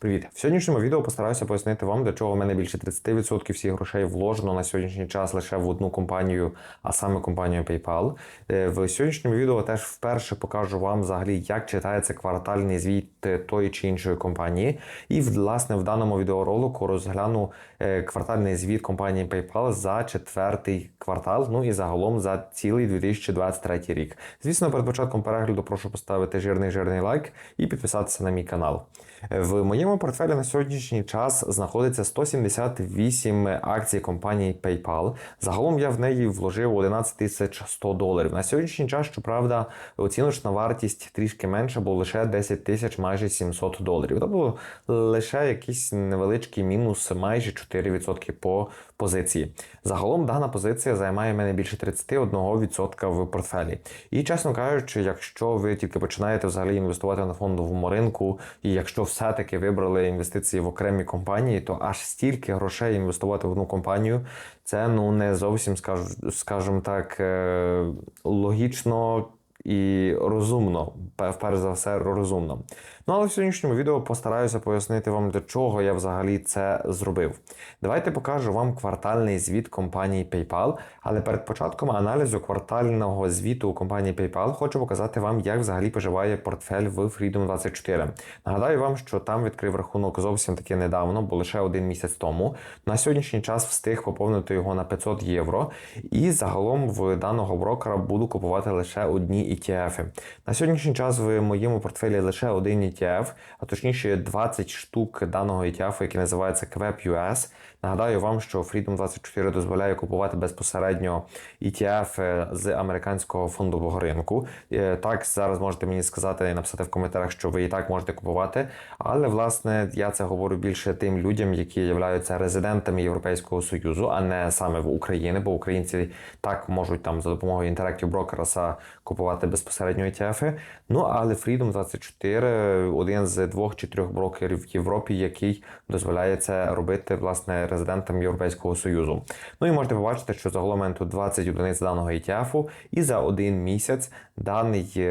Привіт! В сьогоднішньому відео постараюся пояснити вам, для чого в мене більше 30% всіх грошей вложено на сьогоднішній час лише в одну компанію, а саме компанію PayPal. Е, В сьогоднішньому відео теж вперше покажу вам взагалі, як читається квартальний звіт е, тої чи іншої компанії. І власне в даному відеоролику розгляну е, квартальний звіт компанії PayPal за четвертий квартал, ну і загалом за цілий 2023 рік. Звісно, перед початком перегляду прошу поставити жирний жирний лайк і підписатися на мій канал. В моєму портфелі на сьогоднішній час знаходиться 178 акцій компанії PayPal. Загалом я в неї вложив 11 тисяч 100 доларів. На сьогоднішній час, щоправда, оціночна вартість трішки менша, бо лише 10 тисяч майже 700 доларів. Тобто лише якийсь невеличкий мінус, майже 4% по позиції. Загалом дана позиція займає в мене більше 31% в портфелі. І чесно кажучи, якщо ви тільки починаєте взагалі інвестувати на фондовому ринку, і якщо все-таки вибрали інвестиції в окремі компанії, то аж стільки грошей інвестувати в одну компанію, це ну не зовсім скажу, скажімо так, е, логічно. І розумно, пе- перш за все, розумно. Ну але в сьогоднішньому відео постараюся пояснити вам, для чого я взагалі це зробив. Давайте покажу вам квартальний звіт компанії PayPal, але перед початком аналізу квартального звіту компанії PayPal хочу показати вам, як взагалі поживає портфель в Freedom24. Нагадаю вам, що там відкрив рахунок зовсім таки недавно, бо лише один місяць тому. На сьогоднішній час встиг поповнити його на 500 євро. І загалом в даного брокера буду купувати лише одні ETF. На сьогоднішній час в моєму портфелі лише один ETF, а точніше 20 штук даного ETF, який називається QEP US. Нагадаю вам, що Freedom24 дозволяє купувати безпосередньо ETF е, з американського фондового ринку. Е, Так, зараз можете мені сказати і написати в коментарях, що ви і так можете купувати. Але власне я це говорю більше тим людям, які являються резидентами Європейського союзу, а не саме в Україні, бо українці так можуть там за допомогою Interactive Brokers купувати безпосередньо ETF. Ну але Freedom24 один з двох чи трьох брокерів в Європі, який дозволяє це робити власне резидентам Європейського союзу. Ну і можете побачити, що загалом тут 20 одиниць даного ETF, і за один місяць даний.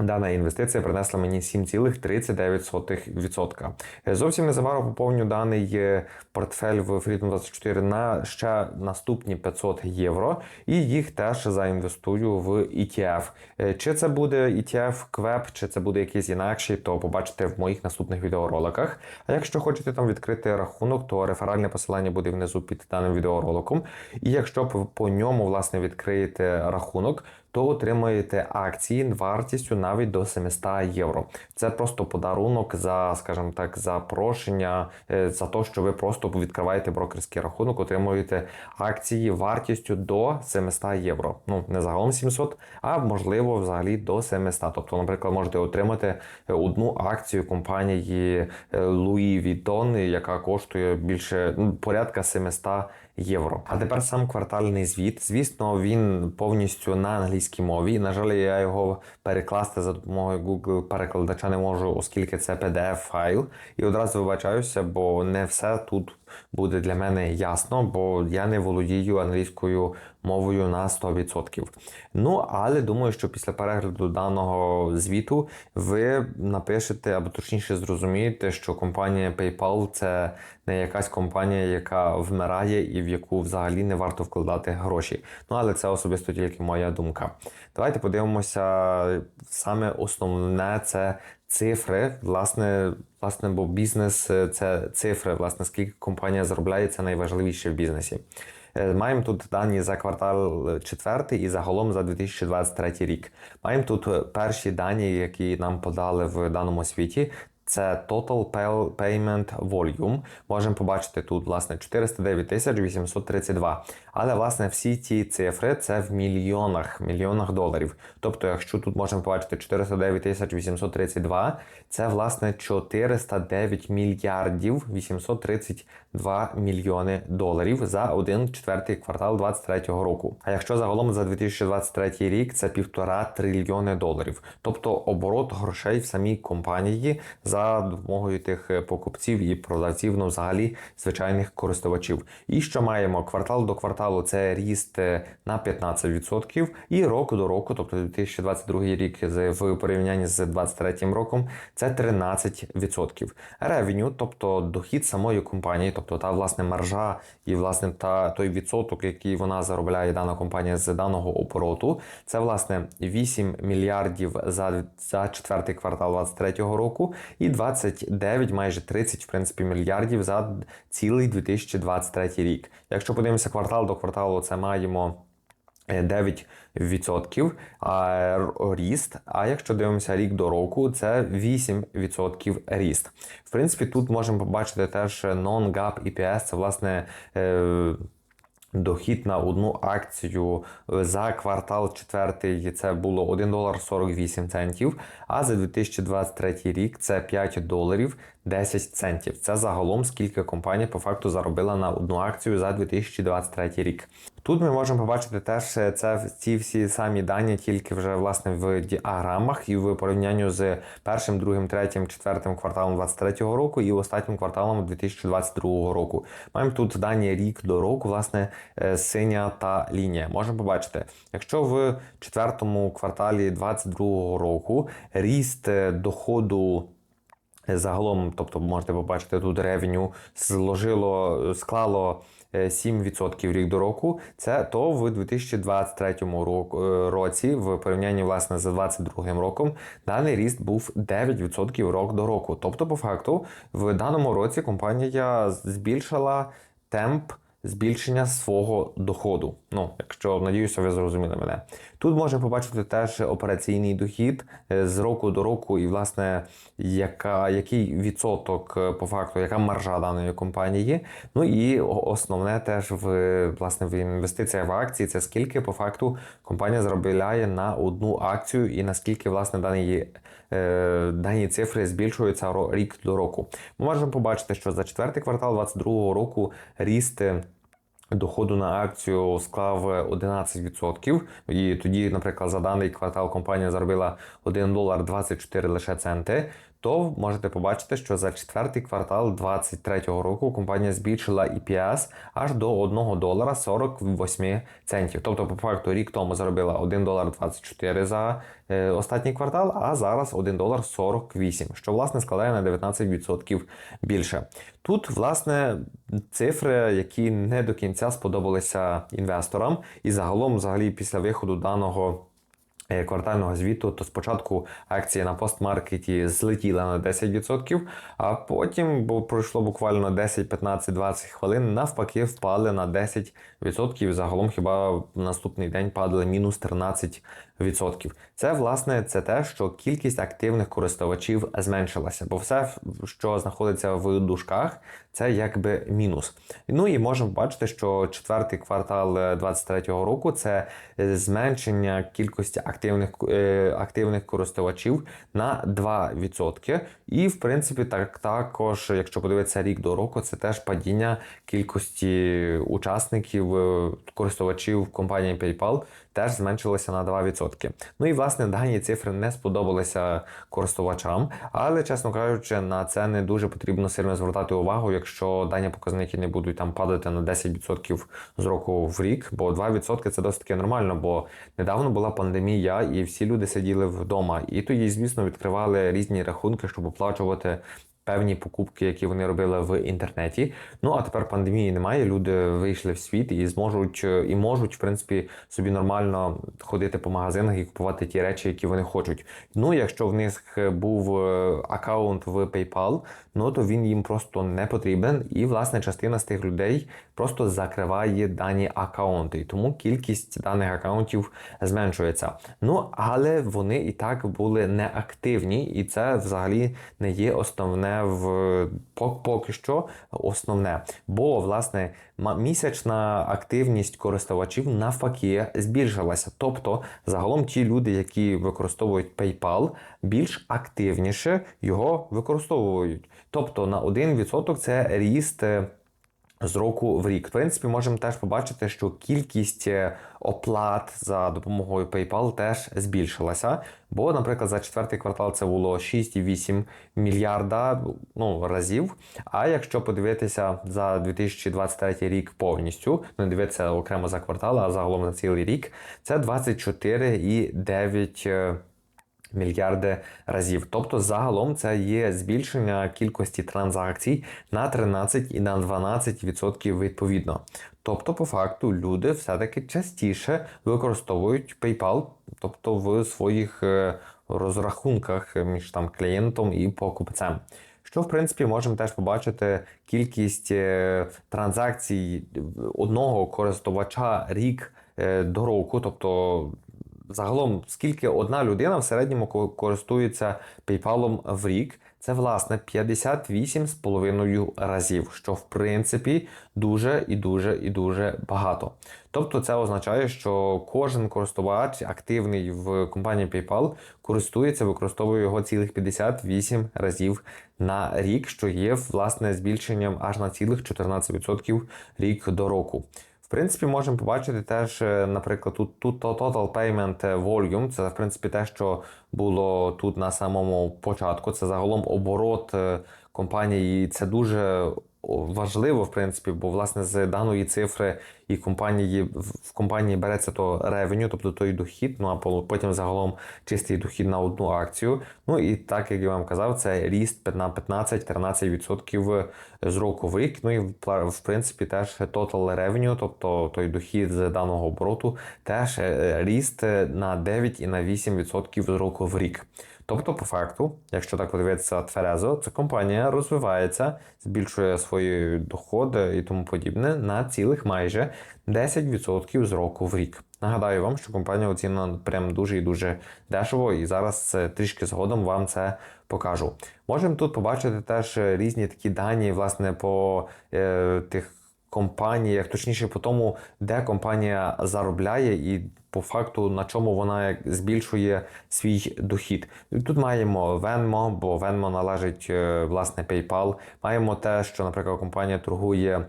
Дана інвестиція принесла мені 7,39%. Е, Зовсім незабаром поповню даний е, портфель в Freedom24 на ще наступні 500 євро, і їх теж заінвестую в ETF. Е, Чи це буде ETF QEP, чи це буде якийсь інакший, то побачите в моїх наступних відеороликах. А якщо хочете там відкрити рахунок, то реферальне посилання буде внизу під даним відеороликом. І якщо по ньому власне відкриєте рахунок, то отримаєте акції вартістю навіть до 700 євро. Це просто подарунок за, скажімо так, за прошення, е, за те, що ви просто відкриваєте брокерський рахунок, отримуєте акції вартістю до 700 євро. Ну не загалом 700, а можливо взагалі до 700. Тобто, наприклад, можете отримати одну акцію компанії е, Louis Vuitton, яка коштує більше ну, порядка 700 євро. А тепер сам квартальний звіт. Звісно, він повністю на англійській мові. На жаль, я його перекласти за допомогою Google перекладача не можу, оскільки це PDF файл. І одразу вибачаюся, бо не все тут буде для мене ясно, бо я не володію англійською мовою на 100%. Ну, але думаю, що після перегляду даного звіту ви напишете, або точніше зрозумієте, що компанія PayPal це не якась компанія, яка вмирає і в яку взагалі не варто вкладати гроші. Ну, але це особисто тільки моя думка. Давайте подивимося саме основне це цифри. Власне, власне, бо бізнес е, це цифри, власне, скільки компанія заробляє, це найважливіше в бізнесі. Е, Маємо тут дані за квартал е, четвертий і загалом за 2023 рік. Маємо тут перші дані, які нам подали в даному світі. Це Total Payment Volume. Можемо побачити тут, власне, 409 тисяч 832. Але, власне, всі ці цифри це в мільйонах, мільйонах доларів. Тобто, якщо тут можемо побачити 409 тисяч 832, це, власне, 409 мільярдів 832 мільйони доларів за один четвертий квартал 2023 року. А якщо загалом за 2023 рік це півтора трильйони доларів. Тобто оборот грошей в самій компанії за за допомогою тих е, покупців і продавців, ну взагалі звичайних користувачів. І що маємо квартал до кварталу, це ріст е, на 15%, і року до року, тобто 2022 рік в порівнянні з 2023 роком, це 13%. Ревеню, тобто дохід самої компанії, тобто та власне маржа і власне та той відсоток, який вона заробляє дана компанія з даного обороту, це власне 8 мільярдів за, за четвертий квартал 2023 року, і 29, майже 30, в принципі, мільярдів за цілий 2023 рік. Якщо подивимося квартал до кварталу, це маємо. е, 9% ріст. А якщо дивимося рік до року, це 8% ріст. В принципі, тут можемо побачити теж non-gap EPS, це власне. Е, Дохід на одну акцію за квартал четвертий це було 1 долар 48 центів, а за 2023 рік це 5 доларів 10 центів. Це загалом скільки компанія по факту заробила на одну акцію за 2023 рік. Тут ми можемо побачити теж це ці всі самі дані, тільки вже власне в діаграмах і в порівнянні з першим, другим, третім, четвертим кварталом 2023 року і останнім кварталом 2022 року. Маємо тут дані рік до року, власне, е, синя та лінія. Можемо побачити, якщо в четвертому кварталі 2022 року ріст е, доходу. Загалом, тобто можете побачити тут ревеню зложило, склало е, 7% рік до року. Це то в 2023 е, році, в порівнянні власне з 2022 роком, даний ріст був 9% рок до року. Тобто, по факту, в даному році компанія збільшила темп збільшення свого доходу. Ну, якщо надіюся, ви зрозуміли мене. Тут можемо побачити теж операційний дохід е, з року до року, і власне яка, який відсоток е, по факту, яка маржа даної компанії. Ну і основне теж в власне в інвестиціях в акції це скільки по факту компанія заробляє на одну акцію, і наскільки власне дані, е, дані цифри збільшуються рік до року. Ми можемо побачити, що за четвертий квартал 2022 року ріст. Е, Доходу на акцію склав 11%. І тоді, наприклад, за даний квартал компанія заробила 1 долар 24 лише центи. То можете побачити, що за четвертий квартал 2023 року компанія збільшила EPS аж до 1 долара 48 центів. Тобто, по факту, рік тому заробила 1 долар 24 за е, останній квартал, а зараз 1 долар 48, що власне складає на 19% більше. Тут, власне, цифри, які не до кінця сподобалися інвесторам, і загалом, взагалі, після виходу даного. Е, Квартального звіту, то спочатку акції на постмаркеті злетіли на 10%, а потім, бо пройшло буквально 10, 15, 20 хвилин, навпаки, впали на 10%. Загалом хіба в наступний день падали мінус 13%. Це власне це те, що кількість активних користувачів зменшилася, бо все, що знаходиться в дужках, це якби мінус. Ну і можемо бачити, що четвертий квартал 2023 року це е, зменшення кількості активних, е, активних користувачів на 2%. І, в принципі, так також, якщо подивитися рік до року, це теж падіння кількості учасників, е, користувачів компанії PayPal теж зменшилося на 2%. Ну і власне дані цифри не сподобалися користувачам, але, чесно кажучи, на це не дуже потрібно сильно звертати увагу, якщо дані показники не будуть там падати на 10% з року в рік, бо 2% це досить таки нормально, бо недавно була пандемія, і всі люди сиділи вдома. І тоді, звісно, відкривали різні рахунки, щоб оплачувати. Певні покупки, які вони робили в інтернеті. Ну а тепер пандемії немає. Люди вийшли в світ і зможуть е, і можуть, в принципі, собі нормально ходити по магазинах і купувати ті речі, які вони хочуть. Ну, якщо в них був е, аккаунт в PayPal, ну то він їм просто не потрібен. І власне частина з тих людей просто закриває дані аккаунти. Тому кількість даних аккаунтів зменшується. Ну але вони і так були неактивні, і це взагалі не є основне в поки що основне. Бо власне місячна активність користувачів навпаки збільшилася. Тобто, загалом ті люди, які використовують PayPal, більш активніше його використовують. Тобто на 1% це ріст. З року в рік. В принципі, можемо теж побачити, що кількість е, оплат за допомогою PayPal теж збільшилася. Бо, наприклад, за четвертий квартал це було 6,8 мільярда ну, разів. А якщо подивитися за 2023 рік повністю, не дивитися окремо за квартал, а загалом за цілий рік, це 24,9 мільярди разів. Тобто, загалом це є збільшення кількості транзакцій на 13 і на 12% відповідно. Тобто, по факту, люди все-таки частіше використовують PayPal, тобто в своїх е, розрахунках між там клієнтом і покупцем. Що, в принципі, можемо теж побачити кількість е, транзакцій одного користувача рік е, до року, тобто загалом, скільки одна людина в середньому ко- користується PayPal в рік, це власне 58,5 разів, що в принципі дуже і дуже і дуже багато. Тобто це означає, що кожен користувач активний в компанії PayPal користується, використовує його цілих 58 разів на рік, що є власне збільшенням аж на цілих 14% рік до року. В принципі, можемо побачити теж, е, наприклад, тут, тут Total Payment Volume, це в принципі те, що було тут на самому початку. Це загалом оборот е, компанії. І Це дуже важливо, в принципі, бо власне з даної цифри і компанії в компанії береться то ревеню, тобто той дохід, ну а потім загалом чистий дохід на одну акцію. Ну і так як я вам казав, це ріст на 15-13% з року в рік. Ну і в принципі теж total revenue, тобто той дохід з даного обороту, теж е, ріст на 9 і на 8% з року в рік. Тобто, по факту, якщо так подивитися тверезо, ця компанія розвивається, збільшує свої доходи і тому подібне на цілих майже 10% з року в рік. Нагадаю вам, що компанія оцінена прям дуже і дуже дешево, і зараз е, трішки згодом вам це покажу. Можемо тут побачити теж різні такі дані, власне, по е, тих компаніях, точніше по тому, де компанія заробляє і по факту на чому вона збільшує свій дохід. Тут маємо Venmo, бо Venmo належить е, власне PayPal. Маємо те, що, наприклад, компанія торгує.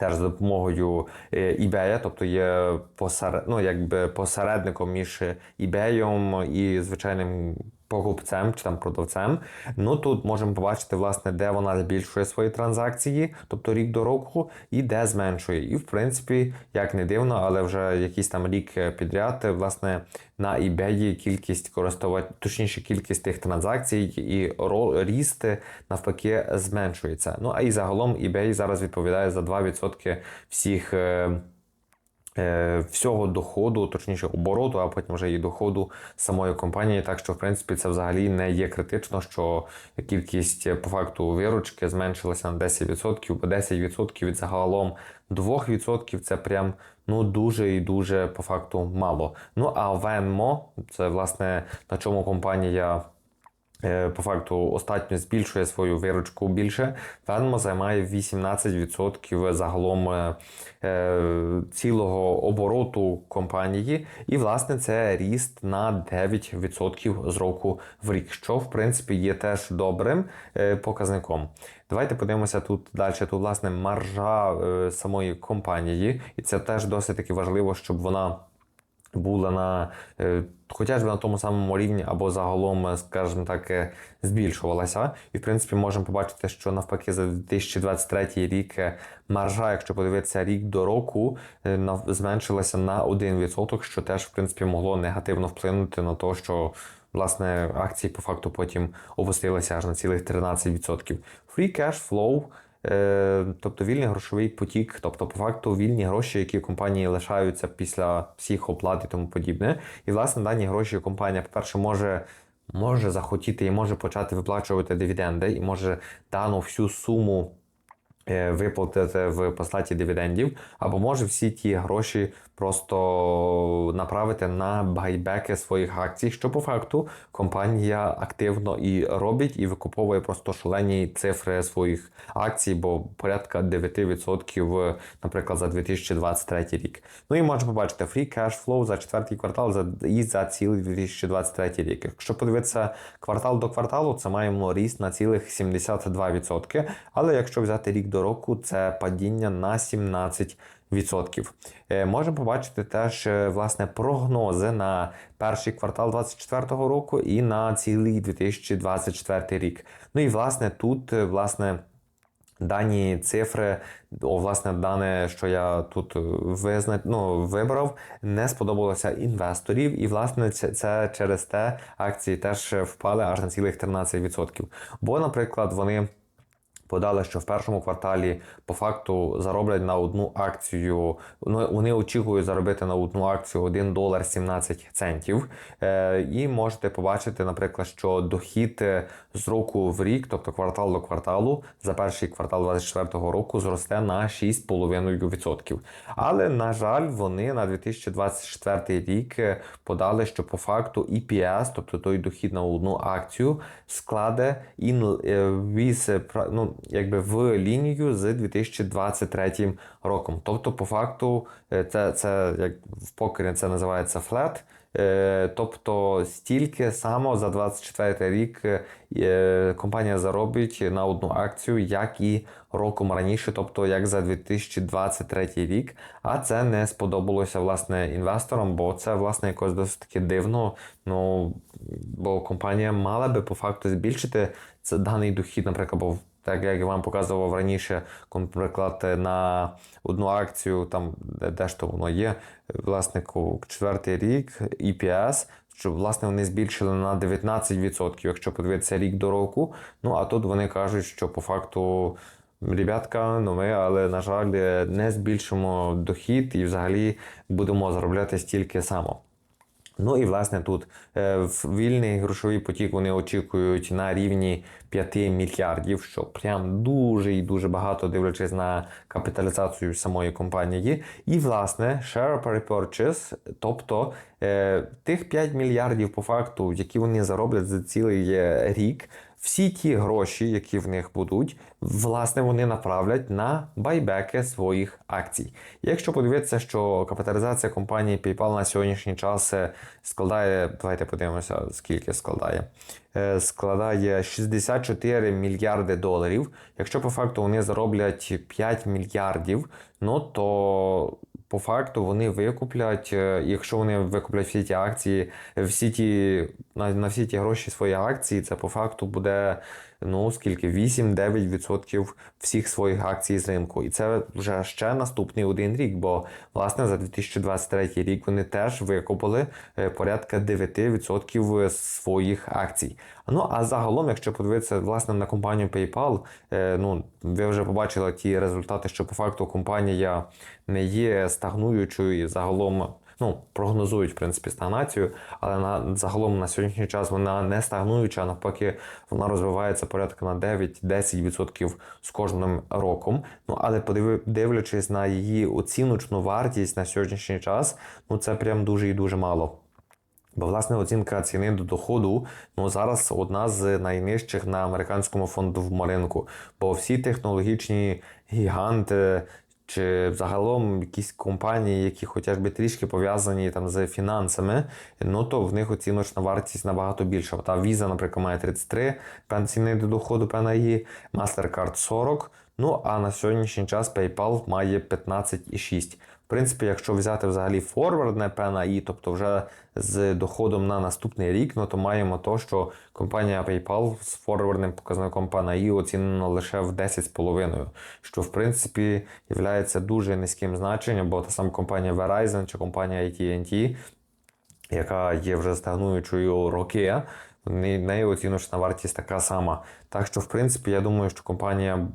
Теж за допомогою е, eBay, тобто є посеред, ну, якби посередником між eBay і звичайним покупцем чи там продавцем. Ну тут можемо побачити, власне, де вона збільшує свої транзакції, тобто рік до року, і де зменшує. І в принципі, як не дивно, але вже якийсь там рік підряд, власне, на eBay кількість користувачів, точніше, кількість тих транзакцій і ріст навпаки зменшується. Ну а і загалом eBay зараз відповідає за 2% всіх. Е, Всього доходу, точніше обороту, а потім вже і доходу самої компанії. Так що, в принципі, це взагалі не є критично, що кількість е, по факту виручки зменшилася на 10%, бо 10% від загалом 2% це прям ну дуже і дуже по факту мало. Ну а Venmo, це власне на чому компанія. Е, По факту остатньо збільшує свою виручку більше. Venmo займає 18% загалом е, е, цілого обороту компанії, і власне це ріст на 9% з року в рік, що в принципі є теж добрим показником. Давайте подивимося тут далі. Тут власне маржа самої компанії, і це теж досить таки важливо, щоб вона була на е, хоча б на тому самому рівні, або загалом, е, скажімо так, е, збільшувалася. І в принципі можемо побачити, що навпаки за 2023 рік маржа, якщо подивитися рік до року, зменшилася на 1%, що теж в принципі могло негативно вплинути на те, що. Власне, акції по факту потім опустилися аж на цілих 13%. Free cash flow тобто вільний грошовий потік, тобто по факту вільні гроші, які компанії лишаються після всіх оплат і тому подібне. І власне дані гроші компанія, по-перше, може. Може захотіти і може почати виплачувати дивіденди, і може дану всю суму е, виплатити в послаті дивідендів, або може всі ті гроші просто направити на байбеки своїх акцій, що по факту компанія активно і робить, і викуповує просто шалені цифри своїх акцій, бо порядка 9%, наприклад, за 2023 рік. Ну і можна побачити free cash flow за четвертий квартал за і за цілий 2023 рік. Якщо подивитися квартал до кварталу, це маємо ріст на цілих 72%. Але якщо взяти рік до до року це падіння на 17%. Е, Можемо побачити теж е, власне прогнози на перший квартал 2024 року і на цілий 2024 рік. Ну і власне тут е, власне. Дані цифри, о, власне, дане, що я тут визна... ну, вибрав, не сподобалося інвесторів, і власне це, це через те акції теж впали аж на цілих 13%. Бо, наприклад, вони. Подали, що в першому кварталі по факту зароблять на одну акцію. Ну, вони очікують заробити на одну акцію 1 долар 17 центів. Е, і можете побачити, наприклад, що дохід е, з року в рік, тобто квартал до кварталу, за перший квартал 2024 року зросте на 6,5%. Але, на жаль, вони на 2024 рік е, подали, що по факту EPS, тобто той дохід на одну акцію, складе in, е, е, ну, якби в лінію з 2023 роком. Тобто, по факту, е, це, це як в покері це називається flat. Е, Тобто стільки само за 24 рік е, компанія заробить на одну акцію, як і роком раніше, тобто як за 2023 рік. А це не сподобалося власне інвесторам, бо це власне якось досить таки дивно. Ну бо компанія мала би по факту збільшити це даний дохід, наприклад, бо так як я вам показував раніше, наприклад, на одну акцію, там де, ж то воно є, власнику четвертий рік EPS, що власне вони збільшили на 19%, якщо подивитися рік до року. Ну а тут вони кажуть, що по факту. Ребятка, ну ми, але на жаль, не збільшимо дохід і взагалі будемо заробляти стільки само. Ну і власне тут е, вільний грошовий потік вони очікують на рівні 5 мільярдів, що прям дуже і дуже багато дивлячись на капіталізацію самої компанії. І власне share repurchase, тобто е, тих 5 мільярдів по факту, які вони зароблять за цілий е, рік. Всі ті гроші, які в них будуть, власне, вони направлять на байбеки своїх акцій. Якщо подивитися, що капіталізація компанії PayPal на сьогоднішній час е, складає, давайте подивимося, скільки складає. Е, Складає 64 мільярди доларів. Якщо по факту вони зароблять 5 мільярдів, ну то по факту вони викуплять, е, якщо вони викуплять всі ті акції, всі ті на, на всі ті гроші свої акції, це по факту буде ну скільки 8-9% всіх своїх акцій з ринку. І це вже ще наступний один рік. Бо власне за 2023 рік вони теж викупили е, порядка 9% своїх акцій. Ну а загалом, якщо подивитися власне на компанію PayPal, е, ну ви вже побачили ті результати, що по факту компанія не є стагнуючою і загалом. Ну, прогнозують в принципі стагнацію, але на загалом на сьогоднішній час вона не стагнуюча, а навпаки, вона розвивається порядка на 9-10% з кожним роком. Ну але дивлячись на її оціночну вартість на сьогоднішній час, ну це прям дуже і дуже мало. Бо власне оцінка ціни до доходу ну зараз одна з найнижчих на американському фондовому ринку. Бо всі технологічні гіганти. Чи загалом якісь компанії, які хоча б трішки пов'язані там з фінансами, ну то в них оціночна вартість набагато більша. Та Visa, наприклад, має 33 пенсійний до доходу PNI, MasterCard 40. Ну а на сьогоднішній час PayPal має 15,6. Принципі, якщо взяти взагалі форвардне PNI, тобто вже з доходом на наступний рік, ну то маємо то, що компанія PayPal з форвардним показником PNI оцінено лише в 10,5, що в принципі є дуже низьким значенням, бо та сама компанія Verizon чи компанія AT&T, яка є вже стагнуючою роки, в неї оціночна вартість така сама. Так що, в принципі, я думаю, що компанія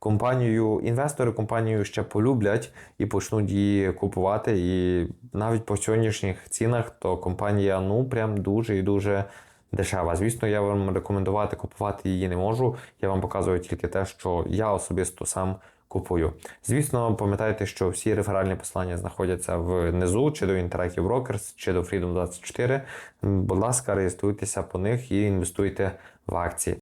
компанію, інвестори компанію ще полюблять і почнуть її купувати. І навіть по сьогоднішніх цінах, то компанія ну прям дуже і дуже дешева. Звісно, я вам рекомендувати купувати її не можу. Я вам показую тільки те, що я особисто сам. Купую. Звісно, пам'ятайте, що всі реферальні послання знаходяться внизу, чи до Interactive Brokers, чи до Freedom 24. Будь ласка, реєструйтеся по них і інвестуйте в акції.